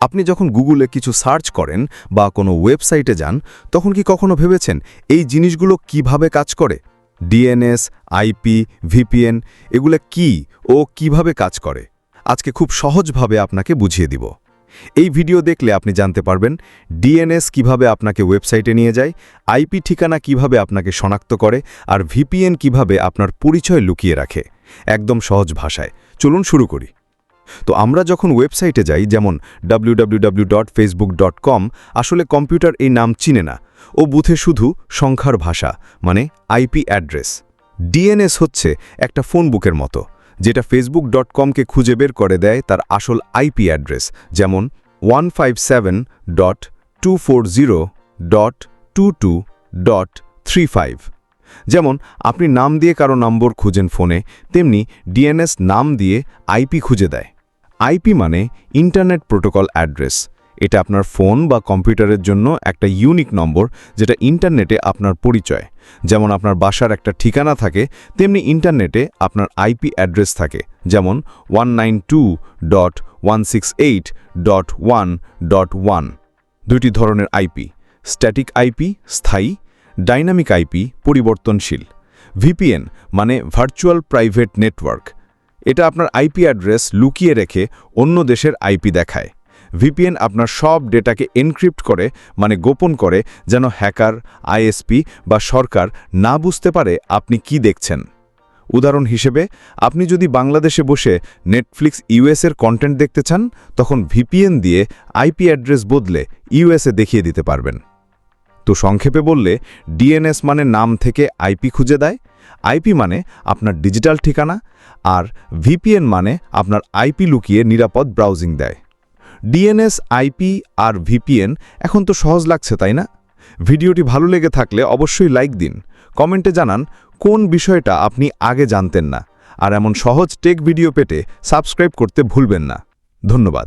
আপনি যখন গুগলে কিছু সার্চ করেন বা কোনো ওয়েবসাইটে যান, তখন কি কখনো ভেবেছেন এই জিনিসগুলো কীভাবে কাজ করে? ডিএনএস, আইপি, ভিপিএন, এগুলো কি ও কীভাবে কাজ করে? আজকে খুব সহজভাবে আপনাকে বুঝিয়ে দিব। এই ভিডিও দেখলে আপনি জানতে পারবেন ডিএনএস কীভাবে আপনাকে ওয়েবসাইটে নিয়ে যায়, আইপি ঠিকানা কীভাবে আপনাকে শনাক্ত করে, আর ভিপিএন কীভাবে আপনার পরিচয় লুকিয়ে রাখে। একদম সহজ ভাষায়। চলুন শুরু করি। তো আমরা যখন ওয়েবসাইটে যাই, যেমন www.facebook.com আসলে কম্পিউটার এই নাম চিনে না। ও বুথে শুধু সংখ্যার ভাষা মানে আইপি অ্যাড্রেস। ডিএনএস হচ্ছে একটা ফোন বুকের মতো, যেটা ফেসবুক ডট কমকে খুঁজে বের করে দেয় তার আসল আইপি অ্যাড্রেস, যেমন one five seven dot two four zero dot two two dot three five যেমন আপনি নাম দিয়ে কারও নম্বর খুঁজেন ফোনে, তেমনি ডিএনএস নাম দিয়ে আইপি খুঁজে দেয়। আইপি মানে ইন্টারনেট প্রোটোকল অ্যাড্রেস এটা আপনার ফোন বা কম্পিউটারের জন্য একটা ইউনিক নম্বর, যেটা ইন্টারনেটে আপনার পরিচয়। যেমন আপনার বাসার একটা ঠিকানা থাকে, তেমনি ইন্টারনেটে আপনার আইপি অ্যাড্রেস থাকে। যেমন ওয়ান দুইটি ধরনের আইপি স্ট্যাটিক আইপি স্থায়ী ডাইনামিক আইপি পরিবর্তনশীল। ভিপিএন মানে ভার্চুয়াল প্রাইভেট নেটওয়ার্ক এটা আপনার আইপি অ্যাড্রেস লুকিয়ে রেখে অন্য দেশের আইপি দেখায়। ভিপিএন আপনার সব ডেটাকে এনক্রিপ্ট করে মানে গোপন করে, যেন হ্যাকার আইএসপি বা সরকার না বুঝতে পারে আপনি কি দেখছেন। উদাহরণ হিসেবে, আপনি যদি বাংলাদেশে বসে নেটফ্লিক্স ইউএসের কন্টেন্ট দেখতে চান, তখন ভিপিএন দিয়ে আইপি অ্যাড্রেস বদলে ইউএসএ দেখিয়ে দিতে পারবেন। তো সংক্ষেপে বললে ডিএনএস মানে নাম থেকে আইপি খুঁজে দেয় আইপি মানে আপনার ডিজিটাল ঠিকানা, আর ভিপিএন মানে আপনার আইপি লুকিয়ে নিরাপদ ব্রাউজিং দেয়। ডিএনএস আইপি আর ভিপিএন এখন তো সহজ লাগছে, তাই না? ভিডিওটি ভালো লেগে থাকলে অবশ্যই লাইক দিন। কমেন্টে জানান, কোন বিষয়টা আপনি আগে জানতেন না? আর এমন সহজ টেক ভিডিও পেতে সাবস্ক্রাইব করতে ভুলবেন না। ধন্যবাদ।